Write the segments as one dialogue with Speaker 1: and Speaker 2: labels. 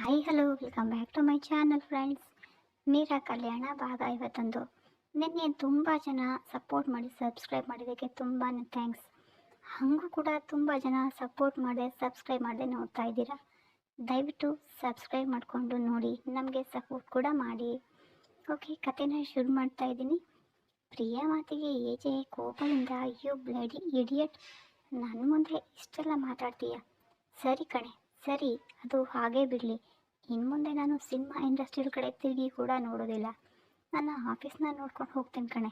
Speaker 1: Hi hello welcome back to my channel friends Meera Kalyana ಭಾಗ ಐವತ್ತೊಂದು ನಿನ್ನೆ ತುಂಬ ಜನ ಸಪೋರ್ಟ್ ಮಾಡಿ ಸಬ್ಸ್ಕ್ರೈಬ್ ಮಾಡಿದ್ದಕ್ಕೆ ತುಂಬಾ ಥ್ಯಾಂಕ್ಸ್ ಹಾಗೂ ಕೂಡ ತುಂಬ ಜನ ಸಪೋರ್ಟ್ ಮಾಡಿದೆ ಸಬ್ಸ್ಕ್ರೈಬ್ ಮಾಡದೆ ನೋಡ್ತಾ ಇದ್ದೀರಾ? ದಯವಿಟ್ಟು ಸಬ್ಸ್ಕ್ರೈಬ್ ಮಾಡಿಕೊಂಡು ನೋಡಿ, ನಮಗೆ ಸಪೋರ್ಟ್ ಕೂಡ ಮಾಡಿ. ಓಕೆ ಕಥೆನ ಶುರು ಮಾಡ್ತಾ ಇದ್ದೀನಿ. ಪ್ರಿಯ ಮಾತಿಗೆ ಏಜೆ, ಕೋಪದಿಂದ ಯು ಬ್ಲಡಿ ಇಡಿಯಟ್ ನನ್ನ ಮುಂದೆ ಇಷ್ಟೆಲ್ಲ ಮಾತಾಡ್ತೀಯ? ಸರಿ ಕಣೆ ಸರಿ, ಅದು ಹಾಗೇ ಬಿಡಲಿ. ಇನ್ನು ಮುಂದೆ ನಾನು ಸಿನಿಮಾ ಇಂಡಸ್ಟ್ರಿಯಲ್ ಕಡೆ ತಿರುಗಿ ಕೂಡ ನೋಡೋದಿಲ್ಲ. ನನ್ನ ಆಫೀಸ್ನ ನೋಡ್ಕೊಂಡು ಹೋಗ್ತೀನಿ ಕಣೆ.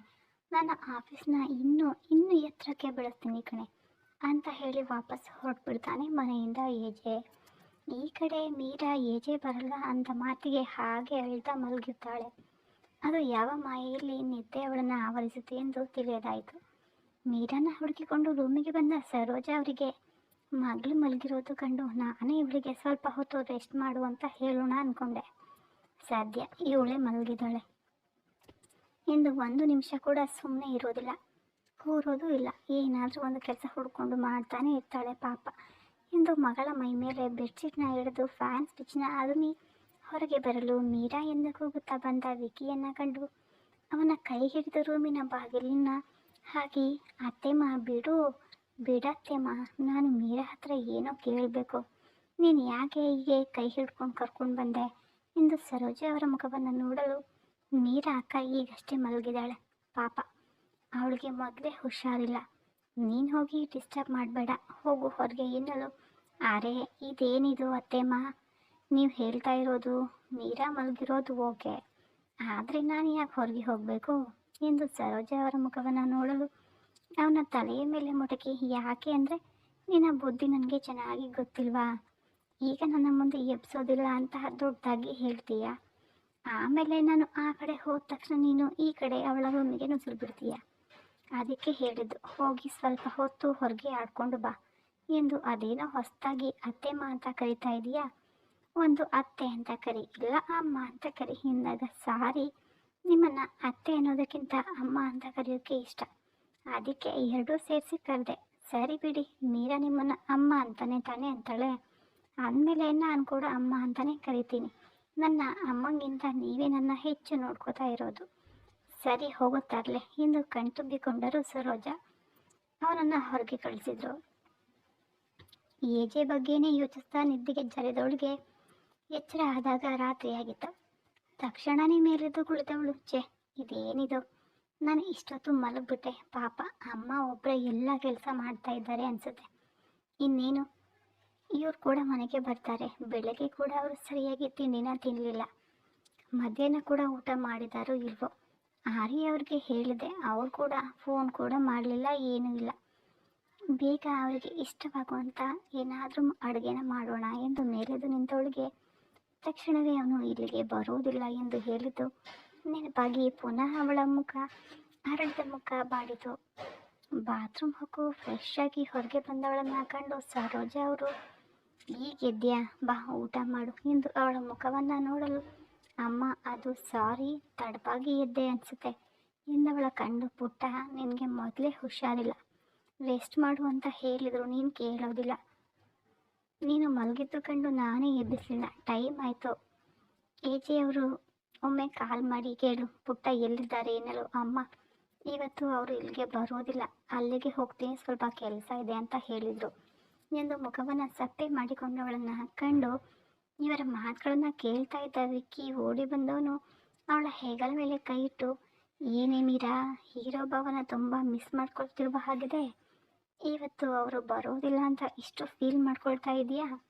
Speaker 1: ನನ್ನ ಆಫೀಸ್ನ ಇನ್ನೂ ಇನ್ನೂ ಎತ್ತರಕ್ಕೆ ಬೆಳೆಸ್ತೀನಿ ಕಣೆ. ಅಂತ ಹೇಳಿ ವಾಪಸ್ ಹೊರಟ್ಬಿಡ್ತಾನೆ ಮನೆಯಿಂದ ಏಜೆ ಈ ಕಡೆ ಮೀರಾ ಏಜೆ ಬರಲ್ಲ ಅಂತ ಮಾತಿಗೆ ಹಾಗೆ ಅಳ್ತಾ ಮಲಗಿರ್ತಾಳೆ. ಅದು ಯಾವ ಮಾಯೆಯಲ್ಲಿ ನಿದ್ದೆ ಅವಳನ್ನು ಆವರಿಸುತ್ತೆ ಎಂದು ತಿಳಿಯದಾಯಿತು. ಮೀರನ್ನ ಹುಡುಕಿಕೊಂಡು ರೂಮಿಗೆ ಬಂದ ಸರೋಜ ಅವರಿಗೆ ಮಗಳು ಮಲಗಿರೋದು ಕಂಡು ನಾನೇ ಇವಳಿಗೆ ಸ್ವಲ್ಪ ಹೊತ್ತು ರೆಸ್ಟ್ ಮಾಡು ಅಂತ ಹೇಳೋಣ ಅಂದ್ಕೊಂಡೆ ಸದ್ಯ ಇವಳೇ ಮಲಗಿದ್ದಾಳೆ. ಎಂದು ಒಂದು ನಿಮಿಷ ಕೂಡ ಸುಮ್ಮನೆ ಇರೋದಿಲ್ಲ. ಕೂರೋದು ಇಲ್ಲ. ಏನಾದರೂ ಒಂದು ಕೆಲಸ ಹುಡ್ಕೊಂಡು ಮಾಡ್ತಾನೆ ಇರ್ತಾಳೆ ಪಾಪ. ಎಂದು ಮಗಳ ಮೈ ಮೇಲೆ ಬೆಡ್ಶೀಟ್ನ ಹಿಡಿದು ಫ್ಯಾನ್ ಸ್ವಿಚ್ನ ಅದುಮಿ ಹೊರಗೆ ಬರಲು ಮೀರಾ ಎಂದು ಕೂಗುತ್ತಾ ಬಂದ ವಿಕಿಯನ್ನು ಕಂಡು ಅವನ ಕೈ ಹಿಡಿದು ರೂಮಿನ ಬಾಗಿಲಿನ ಹಾಗೆ ಮಾ ಬಿಡು. ಬಿಡತ್ತೆಮ್ಮ ನಾನು ಮೀರಾ ಹತ್ರ ಏನೋ ಕೇಳಬೇಕು. ನೀನು ಯಾಕೆ ಹೀಗೆ ಕೈ ಹಿಡ್ಕೊಂಡು ಕರ್ಕೊಂಡು ಬಂದೆ? ಎಂದು ಸರೋಜ ಅವರ ಮುಖವನ್ನು ನೋಡಲು ಮೀರಾ ಅಕ್ಕ ಈಗಷ್ಟೇ ಮಲಗಿದಾಳೆ ಪಾಪ, ಅವಳಿಗೆ ಮೊದಲೇ ಹುಷಾರಿಲ್ಲ. ನೀನು ಹೋಗಿ ಡಿಸ್ಟರ್ಬ್ ಮಾಡಬೇಡ, ಹೋಗು ಹೊರಗೆ ಎನ್ನಲು. ಅರೆ, ಇದೇನಿದು ಅತ್ತೆಮ್ಮ ನೀವು ಹೇಳ್ತಾ ಇರೋದು ಮೀರಾ ಮಲಗಿರೋದು ಓಕೆ. ಆದರೆ ನಾನು ಯಾಕೆ ಹೊರಗೆ ಹೋಗಬೇಕು? ಎಂದು ಸರೋಜ ಅವರ ಮುಖವನ್ನು ನೋಡಲು ಅವನ ತಲೆಯ ಮೇಲೆ ಮುಟಕಿ ಯಾಕೆ ಅಂದರೆ, ನಿನ್ನ ಬುದ್ಧಿ ನನಗೆ ಚೆನ್ನಾಗಿ ಗೊತ್ತಿಲ್ವಾ? ಈಗ ನನ್ನ ಮುಂದೆ ಎಬ್ಸೋದಿಲ್ಲ ಅಂತ ದೊಡ್ಡದಾಗಿ ಹೇಳ್ತೀಯ? ಆಮೇಲೆ ನಾನು ಆ ಕಡೆ ಹೋದ ತಕ್ಷಣ ನೀನು ಈ ಕಡೆ ಅವಳ ರೂಮಿಗೆ ನುಸುಳ್ಬಿಡ್ತೀಯ? ಅದಕ್ಕೆ ಹೇಳಿದ್ದು, ಹೋಗಿ ಸ್ವಲ್ಪ ಹೊತ್ತು ಹೊರಗೆ ಆಡ್ಕೊಂಡು ಬಾ ಎಂದು ಅದೇನೋ ಹೊಸದಾಗಿ ಅತ್ತೆಮ್ಮ ಅಂತ ಕರಿತಾ ಇದೀಯಾ? ಒಂದು ಅತ್ತೆ ಅಂತ ಕರಿ, ಇಲ್ಲ ಅಮ್ಮ ಅಂತ ಕರಿ. ಹಿಂದಾಗ ಸಾರಿ. ನಿಮ್ಮನ್ನ ಅತ್ತೆ ಅನ್ನೋದಕ್ಕಿಂತ ಅಮ್ಮ ಅಂತ ಕರೆಯೋಕ್ಕೆ ಇಷ್ಟ. ಅದಕ್ಕೆ ಎರಡೂ ಸೇರಿಸಿ ಕರೆದೆ, ಸರಿ ಬಿಡಿ, ಮೀರಾ ನಿಮ್ಮನ್ನ ಅಮ್ಮ ಅಂತಾನೆ ತಾನೆ ಅಂತಾಳೆ. ಅಂದಮೇಲೆ ನಾನು ಕೂಡ ಅಮ್ಮ ಅಂತಾನೆ ಕರಿತೀನಿ. ನನ್ನ ಅಮ್ಮಂಗಿಂತ ನೀವೇ ನನ್ನ ಹೆಚ್ಚು ನೋಡ್ಕೋತಾ ಇರೋದು. ಸರಿ ಹೋಗುತ್ತಾರಲೆ ಎಂದು ಕಣ್ತುಂಬಿಕೊಂಡರು ಸರೋಜ. ಅವನನ್ನು ಹೊರಗೆ ಕಳಿಸಿದ್ರು. ಏಜೆ ಬಗ್ಗೆನೇ ಯೋಚಿಸ್ತಾ ನಿದ್ದೆಗೆ ಜರೆದವಳಿಗೆ ಎಚ್ಚರ ಆದಾಗ ರಾತ್ರಿಯಾಗಿತ್ತು. ತಕ್ಷಣನೇ ಮೇಲೆದ್ದು ಕುಳಿತವಳು, ಛೆ, ಇದೇನಿದು? ನಾನು ಇಷ್ಟೊತ್ತು ಮಲಗಿಬಿಟ್ಟೆ. ಪಾಪ ಅಮ್ಮ ಒಬ್ಬರೇ ಎಲ್ಲ ಕೆಲಸ ಮಾಡ್ತಾ ಇದ್ದಾರೆ ಅನಿಸುತ್ತೆ. ಇನ್ನೇನು? ಇವ್ರು ಕೂಡ ಮನೆಗೆ ಬರ್ತಾರೆ. ಬೆಳಗ್ಗೆ ಕೂಡ ಅವರು ಸರಿಯಾಗಿ ತಿಂಡಿನ ತಿನ್ನಲಿಲ್ಲ ಮಧ್ಯಾಹ್ನ ಕೂಡ ಊಟ ಮಾಡಿದಾರೋ ಇಲ್ವೋ? ಆರಿ ಅವ್ರಿಗೆ ಹೇಳಿದೆ. ಅವ್ರು ಕೂಡ ಫೋನ್ ಕೂಡ ಮಾಡಲಿಲ್ಲ, ಏನೂ ಇಲ್ಲ. ಬೇಗ ಅವರಿಗೆ ಇಷ್ಟವಾಗುವಂಥ ಏನಾದರೂ ಅಡುಗೆನ ಮಾಡೋಣ ಎಂದು ಮೇಲೆದು ನಿಂತವಳಿಗೆ ತಕ್ಷಣವೇ ಅವನು ಇಲ್ಲಿಗೆ ಬರುವುದಿಲ್ಲ ಎಂದು ಹೇಳಿದ್ದು. ನೆನಪಾಗಿ ಪುನಃ ಅವಳ ಮುಖ, ಅರಳಿದ ಮುಖ ಬಾಡಿತು. ಬಾತ್ರೂಮ್ ಹೋಗು ಫ್ರೆಶ್ ಆಗಿ ಹೊರಗೆ ಬಂದವಳನ್ನು ಕಂಡು ಸರೋಜ ಅವರು ಈಗೆದ್ಯಾ ಬಾ, ಊಟ ಮಾಡು ಎಂದು ಅವಳ ಮುಖವನ್ನು ನೋಡಲು, ಅಮ್ಮ, ಅದು ಸಾರಿ ತಡವಾಗಿ ಎದ್ದೆ ಅನಿಸುತ್ತೆ ಎಂದವಳ ಕಂಡು ಪುಟ್ಟ, ನಿನಗೆ ಮೊದಲೇ ಹುಷಾರಿಲ್ಲ. ರೆಸ್ಟ್ ಮಾಡು ಅಂತ ಹೇಳಿದ್ರು, ನೀನು ಕೇಳೋದಿಲ್ಲ. ನೀನು ಮಲಗಿದ್ದು ಕಂಡು ನಾನೇ ಎಬ್ಬಿಸಲಿಲ್ಲ. ಟೈಮ್ ಆಯಿತು. ಏಜೆ ಅವರು ಒಮ್ಮೆ ಕಾಲ್ ಮಾಡಿ ಕೇಳು, ಪುಟ್ಟ ಎಲ್ಲಿದ್ದಾರೆ ಏನಲು ಅಮ್ಮ. ಇವತ್ತು ಅವರು ಇಲ್ಲಿಗೆ ಬರೋದಿಲ್ಲ. ಅಲ್ಲಿಗೆ ಹೋಗ್ತೀನಿ, ಸ್ವಲ್ಪ ಕೆಲಸ ಇದೆ ಅಂತ ಹೇಳಿದರು. ಎಂದು ಮುಖವನ್ನು ಸಪ್ಪೆ ಮಾಡಿಕೊಂಡವಳನ್ನು ಕಂಡು ಇವರ ಮಾತುಗಳನ್ನು ಕೇಳ್ತಾ ಇದ್ದ ವಿಕ್ಕಿ ಓಡಿ ಬಂದವನು. ಅವಳ ಹೆಗಲ ಮೇಲೆ ಕೈ ಇಟ್ಟು, ಏನೇ ಮೀರಾ, ಹೀರೋ ಭಾವನ ತುಂಬ ಮಿಸ್ ಮಾಡ್ಕೊಳ್ತಿರುವ ಹಾಗಿದೆ. ಇವತ್ತು ಅವರು ಬರೋದಿಲ್ಲ ಅಂತ ಇಷ್ಟು ಫೀಲ್ ಮಾಡ್ಕೊಳ್ತಾ ಇದೆಯಾ?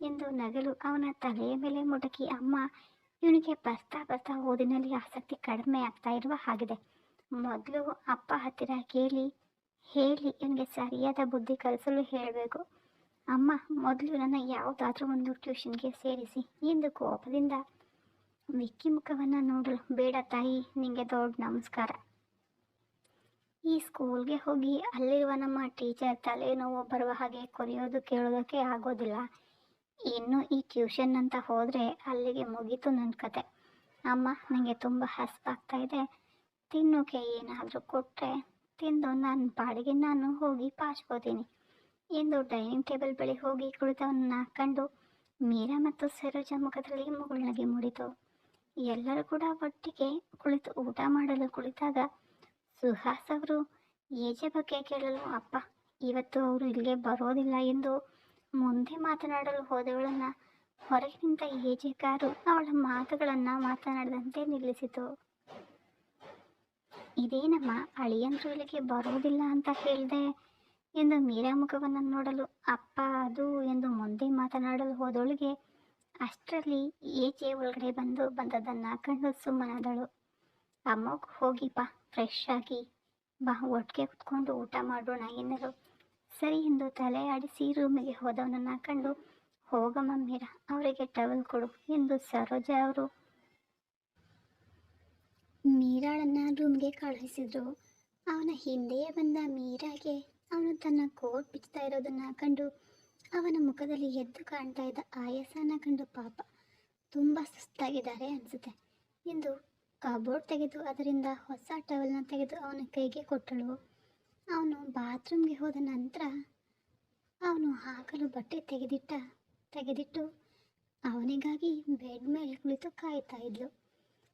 Speaker 1: ಎಂದು ನಗಲು ಅವನ ತಲೆಯ ಮೇಲೆ ಮುಟಕಿ, ಅಮ್ಮ ಇವನಿಗೆ ಬರ್ತಾ ಬರ್ತಾ ಓದಿನಲ್ಲಿ ಆಸಕ್ತಿ ಕಡಿಮೆ ಆಗ್ತಾ ಇರುವ ಹಾಗಿದೆ. ಮೊದಲು ಅಪ್ಪ ಹತ್ತಿರ ಕೇಳಿ, ಹೇಳಿ, ಇವನಿಗೆ ಸರಿಯಾದ ಬುದ್ಧಿ ಕಲಿಸಲು ಹೇಳಬೇಕು. ಅಮ್ಮ, ಮೊದಲು ನನ್ನ ಯಾವುದಾದ್ರೂ ಒಂದು ಟ್ಯೂಷನ್ಗೆ ಸೇರಿಸಿ. ಎಂದು ಕೋಪದಿಂದ ವಿಕ್ಕಿ ಮುಖವನ್ನು ನೋಡಲು ಬೇಡ ತಾಯಿ ನಿಮಗೆ ದೊಡ್ಡ ನಮಸ್ಕಾರ. ಈ ಸ್ಕೂಲ್ಗೆ ಹೋಗಿ ಅಲ್ಲಿರುವ ನಮ್ಮ ಟೀಚರ್ ತಲೆನೋವು ಬರುವ ಹಾಗೆ ಕೊರೆಯೋದು ಕೇಳೋದಕ್ಕೆ ಆಗೋದಿಲ್ಲ. ಇನ್ನು ಈ ಟ್ಯೂಷನ್ ಅಂತ ಹೋದರೆ ಅಲ್ಲಿಗೆ ಮುಗೀತು ನನ್ನ ಕತೆ. ಅಮ್ಮ ನನಗೆ ತುಂಬ ಹಸ್ಪಾಗ್ತಾ ಇದೆ. ತಿನ್ನೋಕೆ ಏನಾದರೂ ಕೊಟ್ಟರೆ ತಿಂದು ನನ್ನ ಬಾಡಿಗೆ ನಾನು ಹೋಗಿ ಪಾಚ್ಕೋತೀನಿ ಎಂದು ಡೈನಿಂಗ್ ಟೇಬಲ್ ಬಳಿ ಹೋಗಿ ಕುಳಿತವನ್ನ ಕಂಡು ಮೀರಾ ಮತ್ತು ಸರೋಜ ಮುಖದಲ್ಲಿ ಮುಗುಳ್ನಗೆ ಮೂಡಿತು. ಎಲ್ಲರೂ ಕೂಡ ಒಟ್ಟಿಗೆ ಕುಳಿತು ಊಟ ಮಾಡಲು ಕುಳಿತಾಗ ಸುಹಾಸ್ ಅವರು, ಏಜೆ ಬಗ್ಗೆ ಕೇಳಲು ಅಪ್ಪ, ಇವತ್ತು ಅವರು ಇಲ್ಲಿಗೆ ಬರೋದಿಲ್ಲ ಎಂದು ಮುಂದೆ ಮಾತನಾಡಲು ಹೋದವಳನ್ನ ಹೊರಗಿನಿಂದ ಏಜೆಕಾರು ಏಜೆ ಕಾರು ಅವಳ ಮಾತುಗಳನ್ನು ಮಾತನಾಡದಂತೆ ನಿಲ್ಲಿಸಿತು. ಇದೇನಮ್ಮ ಅಳಿಯಂದ್ರು ಇಲ್ಲಿಗೆ ಬರುವುದಿಲ್ಲ ಅಂತ ಹೇಳಿದೆ ಎಂದು ಮೀರಾ ಮುಖವನ್ನು ನೋಡಲು ಅಪ್ಪ ಅದು ಎಂದು ಮುಂದೆ ಮಾತನಾಡಲು ಹೋದವಳಿಗೆ ಅಷ್ಟರಲ್ಲಿ ಏಜೆ ಒಳಗಡೆ ಬಂದು ಬಂದದನ್ನು ಕಂಡು ಸುಮ್ಮನಾದಳು. ಅಮ್ಮಗ್ ಬಾ ಫ್ರೆಶ್ ಆಗಿ ಬಾ, ಒಟ್ಟಿಗೆ ಕುತ್ಕೊಂಡು ಊಟ ಮಾಡೋಣ ಎನ್ನಲು ಸರಿ ಎಂದು ತಲೆ ಆಡಿಸಿ ರೂಮಿಗೆ ಹೋದವನನ್ನು ಕಂಡು ಹೋಗಮ್ಮ ಮೀರಾ ಅವರಿಗೆ ಟವಲ್ ಕೊಡು ಎಂದು ಸರೋಜಾ ಅವರು ಮೀರಾಳನ್ನ ರೂಮ್ಗೆ ಕಳುಹಿಸಿದ್ರು. ಅವನ ಹಿಂದೆಯೇ ಬಂದ ಮೀರಾಗೆ ಅವನು ತನ್ನ ಕೋಟ್ ಬಿಚ್ಚುತ್ತಾ ಇರೋದನ್ನ ಕಂಡು, ಅವನ ಮುಖದಲ್ಲಿ ಎದ್ದು ಕಾಣ್ತಾ ಇದ್ದ ಆಯಾಸನ ಕಂಡು, ಪಾಪ, ತುಂಬ ಸುಸ್ತಾಗಿದ್ದಾರೆ ಅನಿಸುತ್ತೆ ಎಂದು ಕಬೋರ್ಡ್ ತೆಗೆದು ಅದರಿಂದ ಹೊಸ ಟವಲ್ನ ತೆಗೆದು ಅವನ ಕೈಗೆ ಕೊಟ್ಟಳು. ಅವನು ಬಾತ್ರೂಮ್ಗೆ ಹೋದ ನಂತರ ಅವನು ಹಾಕಲು ಬಟ್ಟೆ ತೆಗೆದಿಟ್ಟ, ತೆಗೆದಿಟ್ಟು ಅವನಿಗಾಗಿ ಬೆಡ್ ಮೇಲೆ ಕುಳಿತು ಕಾಯ್ತಾ ಇದ್ಲು.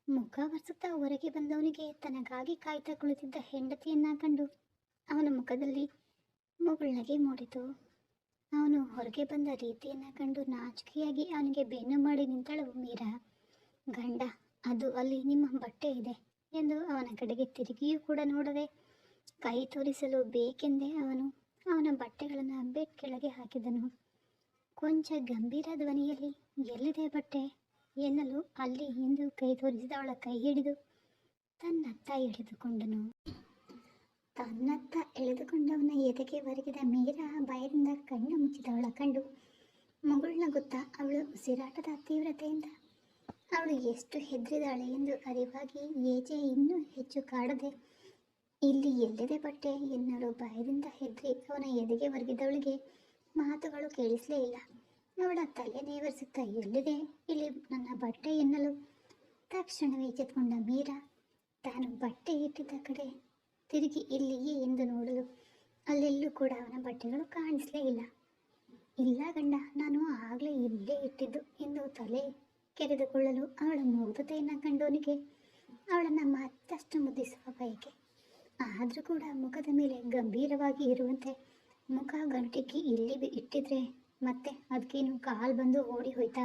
Speaker 1: ಮುಖ ಒರೆಸುತ್ತಾ ಹೊರಗೆ ಬಂದವನಿಗೆ ತನಗಾಗಿ ಕಾಯ್ತಾ ಕುಳಿತಿದ್ದ ಹೆಂಡತಿಯನ್ನ ಕಂಡು ಅವನ ಮುಖದಲ್ಲಿ ಮುಗುಳ್ನಗೆ ಮೂಡಿತು. ಅವನು ಹೊರಗೆ ಬಂದ ರೀತಿಯನ್ನ ಕಂಡು ನಾಚಿಕೆಯಾಗಿ ಅವನಿಗೆ ಬೆನ್ನು ಮಾಡಿ ನಿಂತಳು, ಮೀರಾ, ಗಂಡ, ಅದು ಅಲ್ಲಿ ನಿಮ್ಮ ಬಟ್ಟೆ ಇದೆ ಎಂದು ಅವನ ಕಡೆಗೆ ತಿರುಗಿಯೂ ಕೂಡ ನೋಡದೆ ಕೈ ತೋರಿಸಲು ಬೇಕೆಂದೇ ಅವನು ಅವನ ಬಟ್ಟೆಗಳನ್ನು ಬೆಡ್ ಕೆಳಗೆ ಹಾಕಿದನು. ಕೊಂಚ ಗಂಭೀರ ಧ್ವನಿಯಲ್ಲಿ, ಎಲ್ಲಿದೆ ಬಟ್ಟೆ? ಎನ್ನಲು ಅಲ್ಲಿ ಎಂದು ಕೈ ತೋರಿಸಿದವಳ ಕೈ ಹಿಡಿದು ತನ್ನತ್ತ ಎಳೆದುಕೊಂಡನು. ತನ್ನತ್ತ ಎಳೆದುಕೊಂಡವನ ಎದೆಗೆ ಒರಗಿದ ಮೀರಾ ಭಯದಿಂದ ಕಣ್ಣು ಮುಚ್ಚಿದವಳ ಕಂಡು ಮುಗುಳ್ನಗುತ್ತಾ ಅವಳು ಉಸಿರಾಟದ ತೀವ್ರತೆಯಿಂದ, ಅವಳು ಎಷ್ಟು ಹೆದರಿದಾಳೆ ಎಂದು ಅರಿವಾಗಿ ಏಜೆ ಇನ್ನೂ ಹೆಚ್ಚು ಕಾಡದೆ ಇಲ್ಲಿ ಎಲ್ಲಿದೆ ಬಟ್ಟೆ ಎನ್ನಲು ಭಯದಿಂದ ಹೆದರಿ ಅವನ ಎದೆಗೆ ಒರಗಿದವಳಿಗೆ ಮಾತುಗಳು ಕೇಳಿಸಲೇ ಇಲ್ಲ. ಅವಳ ತಲೆ ನೇವರಿಸುತ್ತಾ ಎಲ್ಲಿದೆ? ಇಲ್ಲಿ ನನ್ನ ಬಟ್ಟೆ ಎನ್ನಲು. ತಕ್ಷಣವೇ ಎಚ್ಚೆತ್ಕೊಂಡ ಮೀರಾ, ತಾನು ಬಟ್ಟೆ ಇಟ್ಟಿದ್ದ ಕಡೆ ತಿರುಗಿ ಇಲ್ಲಿಯೇ ಎಂದು ನೋಡಲು. ಅಲ್ಲೆಲ್ಲೂ ಕೂಡ ಅವನ ಬಟ್ಟೆಗಳು ಕಾಣಿಸಲೇ ಇಲ್ಲ. ಇಲ್ಲ ಗಂಡ, ನಾನು ಆಗಲೇ ಇಲ್ಲೇ ಇಟ್ಟಿದ್ದು ಎಂದು ತಲೆ ಕೆರೆದುಕೊಳ್ಳಲು ಅವಳ ಮುಗ್ಧತೆಯನ್ನು ಕಂಡವನಿಗೆ ಅವಳನ್ನು ಮತ್ತಷ್ಟು ಮುದ್ದಿಸುವ ಬಯಕೆ. ಆದರೂ ಕೂಡ ಮುಖದ ಮೇಲೆ ಗಂಭೀರವಾಗಿ ಇರುವಂತೆ ಮುಖ ಗಂಟಿಕ್ಕಿ ಇಲ್ಲಿ ಇಟ್ಟಿದ್ರೆ ಮತ್ತೆ ಅದಕ್ಕೇನು ಕಾಲು ಬಂದು ಓಡಿ ಹೋಯ್ತಾ?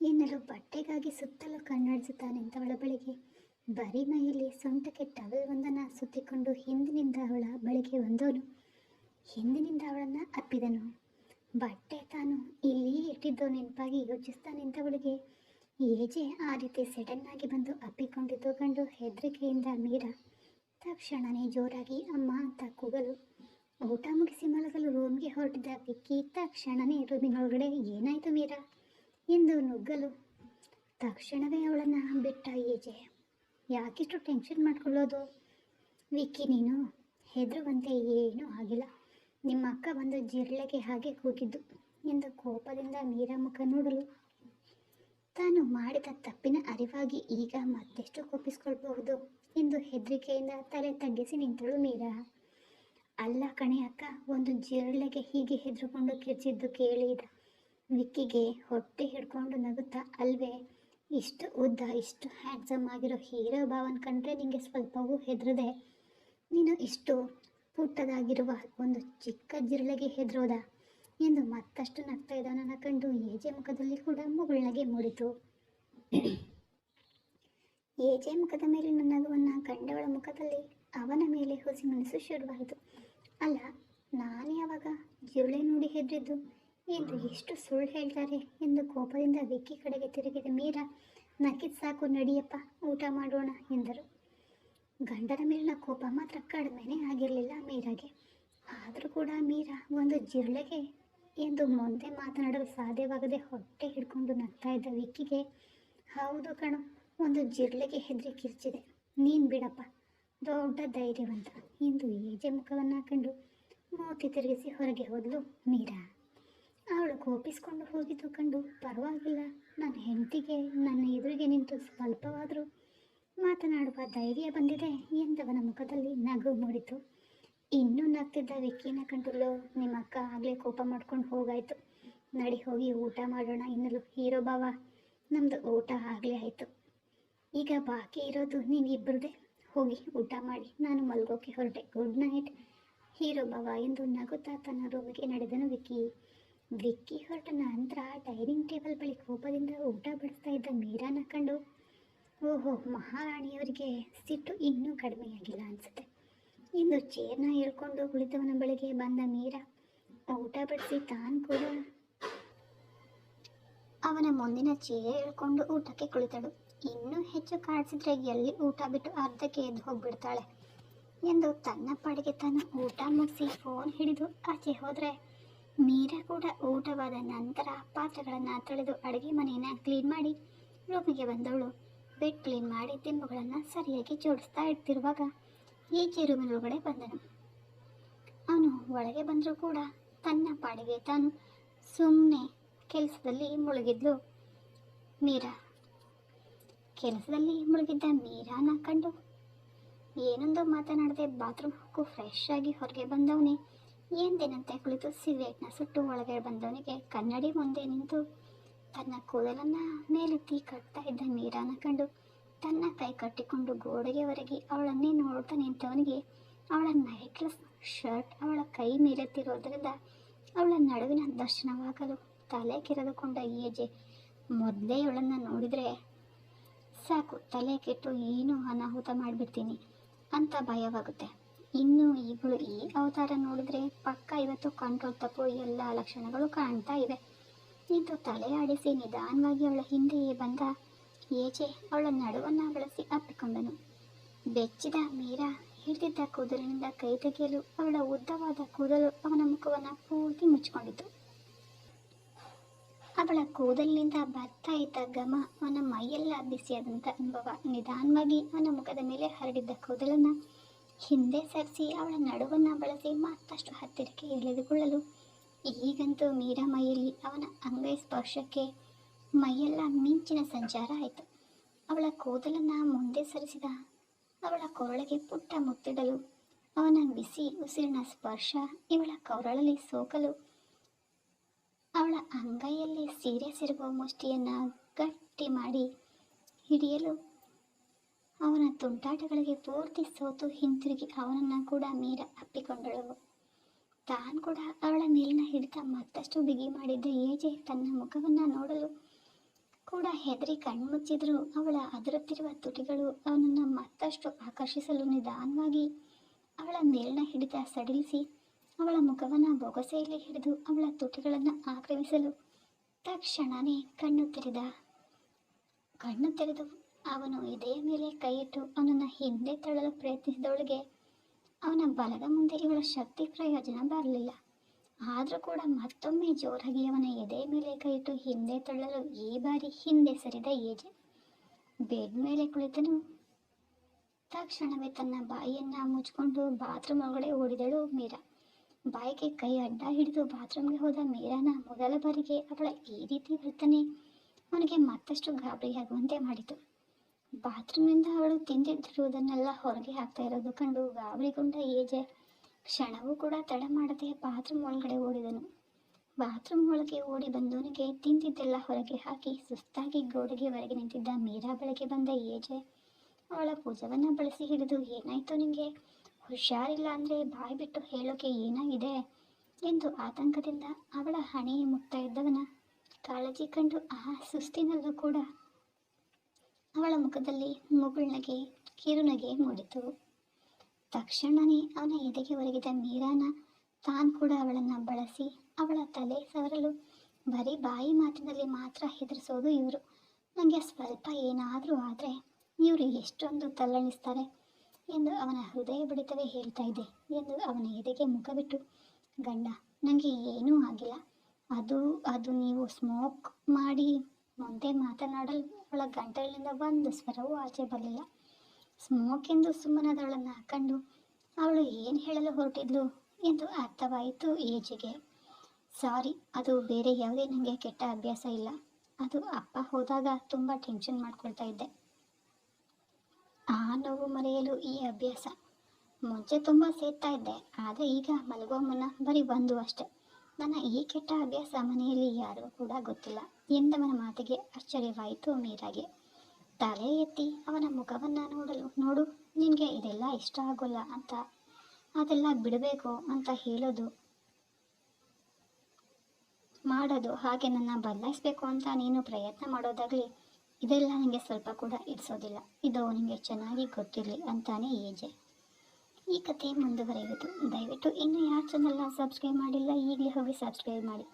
Speaker 1: ಎನ್ನಲು ಬಟ್ಟೆಗಾಗಿ ಸುತ್ತಲೂ ಕಣ್ಣಾಡಿಸುತ್ತಾ ನಿಂತವಳ ಬಳಿಗೆ. ಬರೀ ಮೈಯಲ್ಲಿ ಸೊಂಟಕ್ಕೆ ಟವಲ್ ಒಂದನ್ನು ಸುತ್ತಿಕೊಂಡು ಹಿಂದಿನಿಂದ ಅವಳ ಬಳಿಗೆ ಬಂದವನು. ಹಿಂದಿನಿಂದ ಅವಳನ್ನು ಅಪ್ಪಿದನು. ಬಟ್ಟೆ ತಾನು ಇಲ್ಲಿ ಇಟ್ಟಿದ್ದು ನೆನಪಾಗಿ ಯೋಚಿಸ್ತಾ ನಿಂತವಳಿಗೆ ಏಜೆ ಆ ರೀತಿ ಸಡನ್ ಆಗಿ ಬಂದು ಅಪ್ಪಿಕೊಂಡಿದ್ದು ಕಂಡು ಹೆದರಿಕೆಯಿಂದ ಮೀರಾ ತಕ್ಷಣನೇ ಜೋರಾಗಿ ಅಮ್ಮ ಅಂತ ಕೂಗಲು, ಊಟ ಮುಗಿಸಿ ಮಲಗಲು ರೂಮ್ಗೆ ಹೊರಟಿದ್ದ ವಿಕ್ಕಿ ತಕ್ಷಣನೇ ರೂಮಿನೊಳಗಡೆ ಏನಾಯ್ತು ಮೀರಾ? ಎಂದು ನುಗ್ಗಲು, ತಕ್ಷಣವೇ ಅವಳನ್ನು ಬಿಟ್ಟ ಏಜೆ ಯಾಕಿಷ್ಟು ಟೆನ್ಷನ್ ಮಾಡ್ಕೊಳ್ಳೋದು? ವಿಕ್ಕಿ ನೀನು ಹೆದರುವಂತೆ ಏನೂ ಆಗಿಲ್ಲ. ನಿಮ್ಮ ಅಕ್ಕ ಬಂದು ಜಿರಳೆಗೆ ಹಾಗೆ ಕೂಗಿದ್ದು ಎಂದು ಕೋಪದಿಂದ ಮೀರಾ ಮುಖ ನೋಡಲು, ತಾನು ಮಾಡಿದ ತಪ್ಪಿನ ಅರಿವಾಗಿ ಈಗ ಮತ್ತೆಷ್ಟು ಕೋಪಿಸ್ಕೊಳ್ಬಹುದು? ಎಂದು ಹೆದರಿಕೆಯಿಂದ ತಲೆ ತಗ್ಗಿಸಿ ನಿಂತಳು ಮೀರಾ. ಅಲ್ಲ ಕಣೆ ಅಕ್ಕ, ಒಂದು ಜಿರಳೆಗೆ ಹೀಗೆ ಹೆದರುಕೊಂಡು ಕಿರ್ಚಿದ್ದು ಕೇಳಿದ ವಿಕ್ಕಿಗೆ ಹೊಟ್ಟೆ ಹಿಡ್ಕೊಂಡು ನಗುತ್ತಾ, ಅಲ್ವೇ, ಇಷ್ಟು ಉದ್ದ, ಇಷ್ಟು ಹ್ಯಾಂಡ್ಸಮ್ ಆಗಿರೋ ಹೀರೋ ಭಾವನ್ ಕಂಡ್ರೆ ನಿಂಗೆ ಸ್ವಲ್ಪವೂ ಹೆದರದೆ? ನೀನು ಇಷ್ಟು ಪುಟ್ಟದಾಗಿರುವ ಒಂದು ಚಿಕ್ಕ ಜಿರಳೆಗೆ ಹೆದರೋದ? ಎಂದು ಮತ್ತಷ್ಟು ನಗ್ತಾ ಇದ್ದವನನ್ನ ಕಂಡು ಏಜೆ ಮುಖದಲ್ಲಿ ಕೂಡ ಮುಗುಳ್ನಗೆ ಮೂಡಿತು. ಏಜೆ ಮುಖದ ಮೇಲೆ ನನ್ನಗುವನ್ನು ಕಂಡವಳ ಮುಖದಲ್ಲಿ ಅವನ ಮೇಲೆ ಹುಸಿ ಮನಸ್ಸು ಶುರುವಾಯಿತು. ಅಲ್ಲ, ನಾನು ಯಾವಾಗ ಜುಳೆ ನೋಡಿ ಹೆದರಿದ್ದು? ಎಂದು ಎಷ್ಟು ಸುಳ್ಳು ಹೇಳ್ತಾರೆ ಎಂದು ಕೋಪದಿಂದ ವಿಕ್ಕಿ ಕಡೆಗೆ ತಿರುಗಿದ ಮೀರಾ, ನಕ್ಕಿದ್ ಸಾಕು, ನಡಿಯಪ್ಪ, ಊಟ ಮಾಡೋಣ ಎಂದರು. ಗಂಡನ ಮೇಲಿನ ಕೋಪ ಮಾತ್ರ ಕಡಿಮೆನೇ ಆಗಿರಲಿಲ್ಲ ಮೀರಾಗೆ. ಆದರೂ ಕೂಡ ಮೀರಾ ಒಂದು ಜಿರಳೆಗೆ ಎಂದು ಮುಂದೆ ಮಾತನಾಡಲು ಸಾಧ್ಯವಾಗದೆ ಹೊಟ್ಟೆ ಹಿಡ್ಕೊಂಡು ನಗ್ತಾ ಇದ್ದ ವಿಕ್ಕಿಗೆ, ಹೌದು ಕಣೋ ಒಂದು ಜಿರಳೆಗೆ ಹೆದರಿ ಕಿರ್ಚಿದೆ. ನೀನು ಬಿಡಪ್ಪ, ದೊಡ್ಡ ಧೈರ್ಯವಂತ. ಎಂದು ಏಜೆ ಮುಖವನ್ನು ಹಾಕೊಂಡು ಮೂತಿ ತಿರುಗಿಸಿ ಹೊರಗೆ ಹೋದಳು ಮೀರಾ. ಅವಳು ಕೋಪಿಸ್ಕೊಂಡು ಹೋಗಿದ್ದು ಕಂಡು ಪರವಾಗಿಲ್ಲ. ನನ್ನ ಹೆಂಡತಿಗೆ, ನನ್ನ ಎದುರಿಗೆ ನಿಂತು ಸ್ವಲ್ಪವಾದರೂ ಮಾತನಾಡುವ ಧೈರ್ಯ ಬಂದಿದೆ ಎಂದವನ ಮುಖದಲ್ಲಿ ನಗು ಮೂಡಿತು. ಇನ್ನೂ ನಗ್ತಿದ್ದ ವಿಕ್ಕಿನ ಕಂಡುಲ್ಲೋ ನಿಮ್ಮ ಅಕ್ಕ ಆಗಲೇ ಕೋಪ ಮಾಡ್ಕೊಂಡು ಹೋಗಾಯ್ತು. ನಡಿ ಹೋಗಿ ಊಟ ಮಾಡೋಣ ಎನ್ನಲು ಹೀರೋ ಬಾವ ನಮ್ಮದು ಊಟ ಆಗಲೇ ಆಯಿತು. ಈಗ ಬಾಕಿ ಇರೋದು ನೀವಿಬ್ಬರದೇ ಹೋಗಿ ಊಟ ಮಾಡಿ. ನಾನು ಮಲ್ಗೋಕೆ ಹೊರಟೆ. ಗುಡ್ ನೈಟ್ ಹೀರೋ ಬಾವ ಎಂದು ನಗುತ್ತಾ ತನ್ನ ರೂಮಿಗೆ ನಡೆದನು ವಿಕ್ಕಿ. ವಿಕ್ಕಿ ಹೊರಟ ನಂತರ ಡೈನಿಂಗ್ ಟೇಬಲ್ ಬಳಿ ಕೋಪದಿಂದ ಊಟ ಬಡಿಸ್ತಾ ಇದ್ದ ಮೀರಾನ ಕಂಡು, ಓಹೋ, ಮಹಾರಾಣಿಯವರಿಗೆ ಸಿಟ್ಟು ಇನ್ನೂ ಕಡಿಮೆಯಾಗಿಲ್ಲ ಅನಿಸುತ್ತೆ. ಇಂದು ಚೇರ್ನ ಹೇಳ್ಕೊಂಡು ಕುಳಿತವನ ಬಳಿಗೆ ಬಂದ ಮೀರಾ, ಊಟ ಬಡಿಸಿ ತಾನು ಕೂಡ ಅವನ ಮುಂದಿನ ಚೇರ್ ಹೇಳ್ಕೊಂಡು ಊಟಕ್ಕೆ ಕುಳಿತಳು. ಇನ್ನೂ ಹೆಚ್ಚು ಕಾಡಿಸಿದ್ರೆ ಎಲ್ಲಿ ಊಟ ಬಿಟ್ಟು ಅರ್ಧಕ್ಕೆ ಎದ್ದು ಹೋಗ್ಬಿಡ್ತಾಳೆ ಎಂದು ತನ್ನ ಪಾಡಿಗೆ ತಾನು ಊಟ ಮುಗಿಸಿ ಫೋನ್ ಹಿಡಿದು ಆಚೆ ಹೋದರೆ ಮೀರಾ ಕೂಡ ಊಟವಾದ ನಂತರ ಪಾತ್ರೆಗಳನ್ನು ತೊಳೆದು ಅಡುಗೆ ಮನೆಯನ್ನು ಕ್ಲೀನ್ ಮಾಡಿ ರೂಮಿಗೆ ಬಂದವಳು. ಬೆಡ್ ಕ್ಲೀನ್ ಮಾಡಿ ದಿಂಬುಗಳನ್ನು ಸರಿಯಾಗಿ ಜೋಡಿಸ್ತಾ ಇಡ್ತಿರುವಾಗ ಈಚೆ ರೂಮಿನೊಳಗಡೆ ಬಂದನು. ಅವನು ಒಳಗೆ ಬಂದರೂ ಕೂಡ ತನ್ನ ಪಾಡಿಗೆ ತಾನು ಸುಮ್ಮನೆ ಕೆಲಸದಲ್ಲಿ ಮುಳುಗಿದ್ಲು. ಮೀರಾ ಕೆಲಸದಲ್ಲಿ ಮುಳುಗಿದ್ದ ಮೀರಾನ ಕಂಡು ಏನೊಂದು ಮಾತನಾಡದೆ ಬಾತ್ರೂಮ್ ಹೋಗು ಫ್ರೆಶ್ ಆಗಿ ಹೊರಗೆ ಬಂದವನೇ. ಎಂದಿನಂತೆ ಕುಳಿತು ಸಿಗರೇಟ್ನ ಸುಟ್ಟು ಒಳಗೆ ಬಂದವನಿಗೆ ಕನ್ನಡಿ ಮುಂದೆ ನಿಂತು ತನ್ನ ಕೂದಲನ್ನ ಮೇಲೆತ್ತಿ ಕಟ್ತಾ ಇದ್ದ ಮೀರಾನ ಕಂಡು ತನ್ನ ಕೈ ಕಟ್ಟಿಕೊಂಡು ಗೋಡೆಗೆ ಒರಗಿ ಅವಳನ್ನೇ ನೋಡ್ತಾ ನಿಂತವನಿಗೆ ಅವಳ ನೈಟ್ಲೆಸ್ ಶರ್ಟ್ ಅವಳ ಕೈ ಮೇಲೆತ್ತಿರೋದ್ರಿಂದ ಅವಳ ನಡುವಿನ ದರ್ಶನವಾಗಲು ತಲೆ ಕೆರೆದುಕೊಂಡ ಏಜೆ ಮೊದಲೇ ಇವಳನ್ನು ನೋಡಿದರೆ ಸಾಕು, ತಲೆ ಕೆಟ್ಟು ಏನು ಅನಾಹುತ ಮಾಡಿಬಿಡ್ತೀನಿ ಅಂತ ಭಯವಾಗುತ್ತೆ. ಇನ್ನು ಇವಳು ಈ ಅವತಾರ ನೋಡಿದ್ರೆ ಪಕ್ಕ ಇವತ್ತು ಕಂಟ್ರೋಲ್ ತಪ್ಪು ಎಲ್ಲ ಲಕ್ಷಣಗಳು ಕಾಣ್ತಾ ಇವೆ. ನಿಂತು ತಲೆ ಆಡಿಸಿ ನಿಧಾನವಾಗಿ ಅವಳ ಹಿಂದೆಯೇ ಬಂದ ಏಜೆ ಅವಳ ನಡುವನ್ನ ಬಳಸಿ ಅಪ್ಪಿಕೊಂಡನು. ಬೆಚ್ಚಿದ ಮೀರಾ ಹಿಡಿದಿದ್ದ ಕೂದಲಿನಿಂದ ಕೈ ತೆಗೆಯಲು ಅವಳ ಉದ್ದವಾದ ಕೂದಲು ಅವನ ಮುಖವನ್ನು ಪೂರ್ತಿ ಮುಚ್ಚಿಕೊಂಡಿತು ಅವಳ ಕೂದಲಿನಿಂದ ಬರ್ತಾ ಇದ್ದ ಘಮ ಅವನ ಮೈಯೆಲ್ಲ ಬಿಸಿಯಾದಂಥ ಅನುಭವ. ನಿಧಾನವಾಗಿ ಅವನ ಮುಖದ ಮೇಲೆ ಹರಡಿದ್ದ ಕೂದಲನ್ನು ಹಿಂದೆ ಸರಿಸಿ ಅವಳ ನಡುವನ್ನು ಬಳಸಿ ಮತ್ತಷ್ಟು ಹತ್ತಿರಕ್ಕೆ ಎಳೆದುಕೊಳ್ಳಲು. ಈಗಂತೂ ಮೀರಾ ಮೈಯಲ್ಲಿ ಅವನ ಅಂಗೈ ಸ್ಪರ್ಶಕ್ಕೆ ಮೈಯೆಲ್ಲ ಮಿಂಚಿನ ಸಂಚಾರ ಆಯಿತು. ಅವಳ ಕೂದಲನ್ನು ಮುಂದೆ ಸರಿಸಿದ ಅವಳ ಕೊರಳಿಗೆ ಪುಟ್ಟ ಮುತ್ತಿಡಲು ಅವನ ಬಿಸಿ ಉಸಿರಿನ ಸ್ಪರ್ಶ, ಇವಳ ಕೊರಳಲ್ಲಿ ಸೋಕಲು ಅವಳ ಅಂಗೈಯಲ್ಲಿ ಸೀರೆ ಸಿರುವ ಮುಷ್ಟಿಯನ್ನು ಗಟ್ಟಿ ಮಾಡಿ ಹಿಡಿಯಲು ಅವನ ತುಂಟಾಟಗಳಿಗೆ ಪೂರ್ತಿ ಸೋತು ಹಿಂತಿರುಗಿ ಅವನನ್ನು ಕೂಡ ಮೀರ ಅಪ್ಪಿಕೊಂಡಳು. ತಾನು ಕೂಡ ಅವಳ ಮೇಲಿನ ಹಿಡಿತ ಮತ್ತಷ್ಟು ಬಿಗಿ ಮಾಡಿದ್ದ ಏಜೆ ತನ್ನ ಮುಖವನ್ನು ನೋಡಲು ಕೂಡ ಹೆದರಿ ಕಣ್ಮುಚ್ಚಿದ್ರು. ಅವಳ ಅದರುತ್ತಿರುವ ತುಟಿಗಳು ಅವನನ್ನು ಮತ್ತಷ್ಟು ಆಕರ್ಷಿಸಲು ನಿಧಾನವಾಗಿ ಅವಳ ಮೇಲಿನ ಹಿಡಿತ ಸಡಿಲಿಸಿ ಅವಳ ಮುಖವನ್ನು ಬೊಗಸೆಯಲ್ಲಿ ಹಿಡಿದು ಅವಳ ತುಟಿಗಳನ್ನು ಆಕ್ರಮಿಸಲು ತಕ್ಷಣವೇ ಕಣ್ಣು ತೆರೆದ. ಕಣ್ಣು ತೆರೆದು ಅವನು ಎದೆಯ ಮೇಲೆ ಕೈಯಿಟ್ಟು ಅವನನ್ನು ಹಿಂದೆ ತಳ್ಳಲು ಪ್ರಯತ್ನಿಸಿದವಳಿಗೆ ಅವನ ಬಲದ ಮುಂದೆ ಇವಳ ಶಕ್ತಿ ಪ್ರಯೋಜನ ಬರಲಿಲ್ಲ. ಆದರೂ ಕೂಡ ಮತ್ತೊಮ್ಮೆ ಜೋರಾಗಿ ಅವನ ಎದೆಯ ಮೇಲೆ ಕೈಯಿಟ್ಟು ಹಿಂದೆ ತಳ್ಳಲು ಈ ಬಾರಿ ಹಿಂದೆ ಸರಿದ ಏಜೆ ಬೆಡ್ ಮೇಲೆ ಕುಳಿತನು. ತಕ್ಷಣವೇ ತನ್ನ ಬಾಯಿಯನ್ನ ಮುಚ್ಕೊಂಡು ಬಾತ್ರೂಮ್ ಒಳಗಡೆ ಓಡಿದಳು ಮೀರಾ. ಬಾಯಿಗೆ ಕೈ ಅಡ್ಡ ಹಿಡಿದು ಬಾತ್ರೂಮ್ಗೆ ಹೋದ ಮೀರಾನ ಮೊದಲ ಬಾರಿಗೆ ಅವಳ ಈ ರೀತಿ ವರ್ತನೆ ಅವನಿಗೆ ಮತ್ತಷ್ಟು ಗಾಬರಿಯಾಗುವಂತೆ ಮಾಡಿತು. ಬಾತ್ರೂಮಿಂದ ಅವಳು ತಿಂದಿದ್ದಿರುವುದನ್ನೆಲ್ಲ ಹೊರಗೆ ಹಾಕ್ತಾ ಇರೋದು ಕಂಡು ಗಾಬರಿಗೊಂಡ ಏಜೆ ಕ್ಷಣವೂ ಕೂಡ ತಡ ಮಾಡದೆ ಬಾತ್ರೂಮ್ ಒಳಗಡೆ ಓಡಿದನು. ಬಾತ್ರೂಮ್ ಒಳಗೆ ಓಡಿ ಬಂದವನಿಗೆ ತಿಂದಿದ್ದೆಲ್ಲ ಹೊರಗೆ ಹಾಕಿ ಸುಸ್ತಾಗಿ ಗೋಡೆಗೆ ಹೊರಗೆ ನಿಂತಿದ್ದ ಮೀರಾ ಬಳಿಗೆ ಬಂದ ಏಜೆ ಅವಳ ಭುಜವನ್ನು ಬಳಸಿ ಹಿಡಿದು, ಏನಾಯ್ತು ನಿಮಗೆ ಹುಷಾರಿಲ್ಲ ಅಂದರೆ ಬಾಯಿ ಬಿಟ್ಟು ಹೇಳೋಕೆ ಏನಾಗಿದೆ? ಎಂದು ಆತಂಕದಿಂದ ಅವಳ ಹಣೆ ಮುಕ್ತಾ ಇದ್ದವನ ಕಾಳಜಿ ಕಂಡು ಆ ಸುಸ್ತಿನಲ್ಲೂ ಕೂಡ ಅವಳ ಮುಖದಲ್ಲಿ ಮುಗುಳ್ನಗೆ, ಕಿರುನಗೆ ಮೂಡಿತು. ತಕ್ಷಣನೇ ಅವನ ಎದೆಗೆ ಒರಗಿದ ಮೀರಾನ ತಾನು ಕೂಡ ಅವಳನ್ನು ಬಳಸಿ ಅವಳ ತಲೆ ಸವರಲು ಬರೀ ಬಾಯಿ ಮಾತಿನಲ್ಲಿ ಮಾತ್ರ ಹೆದರಿಸೋದು ಇವರು. ನನಗೆ ಸ್ವಲ್ಪ ಏನಾದರೂ ಆದರೆ ಇವರು ಎಷ್ಟೊಂದು ತಲ್ಲಣಿಸ್ತಾರೆ. ಎಂದು ಅವನ ಹೃದಯ ಬಡಿತವೇ ಹೇಳ್ತಾ ಇದೆ ಎಂದು ಅವನ ಎದೆಗೆ ಮುಖ ಬಿಟ್ಟು, ಗಂಡ ನನಗೆ ಏನೂ ಆಗಿಲ್ಲ. ಅದು ಅದು ನೀವು ಸ್ಮೋಕ್ ಮಾಡಿ ಮುಂದೆ ಮಾತನಾಡಲು ಅವಳ ಗಂಟಲಿನಿಂದ ಒಂದು ಸ್ವರವೂ ಆಚೆ ಬರಲಿಲ್ಲ. ಸ್ಮೋಕ್ ಎಂದು ಸುಮ್ಮನದವಳನ್ನು ಕಂಡು, ಅವಳು ಏನು ಹೇಳಲು ಹೊರಟಿದ್ಲು ಎಂದು ಅರ್ಥವಾಯಿತು ಏಜಿಗೆ ಸಾರಿ, ಅದು ಬೇರೆ ಯಾವುದೇ ನನಗೆ ಕೆಟ್ಟ ಅಭ್ಯಾಸ ಇಲ್ಲ. ಅದು ಅಪ್ಪ ಹೋದಾಗ ತುಂಬ ಟೆನ್ಷನ್ ಮಾಡ್ಕೊಳ್ತಾ ಇದ್ದೆ. ಆ ನೋವು ಮರೆಯಲು ಈ ಅಭ್ಯಾಸ. ಮುಂಚೆ ತುಂಬ ಸೇರ್ತಾ ಇದ್ದೆ, ಆದರೆ ಈಗ ಮಲಗೋ ಮುನ್ನ ಬರೀ ಬಂದು ಅಷ್ಟೆ. ನನ್ನ ಈ ಕೆಟ್ಟ ಅಭ್ಯಾಸ ಮನೆಯಲ್ಲಿ ಯಾರಿಗೂ ಕೂಡ ಗೊತ್ತಿಲ್ಲ, ಎಂದವನ ಮಾತಿಗೆ ಆಶ್ಚರ್ಯವಾಯಿತು ಮೀರಾಗೆ. ತಲೆ ಎತ್ತಿ ಅವನ ಮುಖವನ್ನು ನೋಡಲು, ನೋಡು, ನಿನಗೆ ಇದೆಲ್ಲ ಇಷ್ಟ ಆಗೋಲ್ಲ ಅಂತ. ಅದೆಲ್ಲ ಬಿಡಬೇಕು ಅಂತ ಹೇಳೋದು, ಮಾಡೋದು ಹಾಗೆ ನನ್ನ ಬದಲಾಯಿಸ್ಬೇಕು ಅಂತ ನೀನು ಪ್ರಯತ್ನ ಮಾಡೋದಾಗಲಿ ಇದೆಲ್ಲ ನನಗೆ ಸ್ವಲ್ಪ ಕೂಡ ಇರಿಸೋದಿಲ್ಲ. ಇದು ನಿಮಗೆ ಚೆನ್ನಾಗಿ ಗೊತ್ತಿರಲಿ ಅಂತಾನೆ ಏಜೆ ಈ ಕಥೆ ಮುಂದುವರೆಯುವುದು. ದಯವಿಟ್ಟು ಇನ್ನು ಯಾರು ಚಾನಲ್ನ ಸಬ್ಸ್ಕ್ರೈಬ್ ಮಾಡಿಲ್ಲ, ಈಗಲೇ ಹೋಗಿ ಸಬ್ಸ್ಕ್ರೈಬ್ ಮಾಡಿ.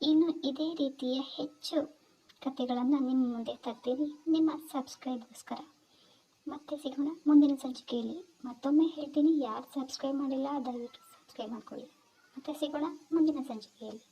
Speaker 1: ಇನ್ನು ಇದೇ ರೀತಿಯ ಹೆಚ್ಚು ಕಥೆಗಳನ್ನು ನಿಮ್ಮ ಮುಂದೆ ತರ್ತೀನಿ. ನಿಮ್ಮ ಸಬ್ಸ್ಕ್ರೈಬ್ಗೋಸ್ಕರ ಮತ್ತೆ ಸಿಗೋಣ ಮುಂದಿನ ಸಂಚಿಕೆಯಲ್ಲಿ. ಮತ್ತೊಮ್ಮೆ ಹೇಳ್ತೀನಿ, ಯಾರು ಸಬ್ಸ್ಕ್ರೈಬ್ ಮಾಡಿಲ್ಲ, ದಯವಿಟ್ಟು ಸಬ್ಸ್ಕ್ರೈಬ್ ಮಾಡ್ಕೊಳ್ಳಿ. ಮತ್ತೆ ಸಿಗೋಣ ಮುಂದಿನ ಸಂಚಿಕೆಯಲ್ಲಿ.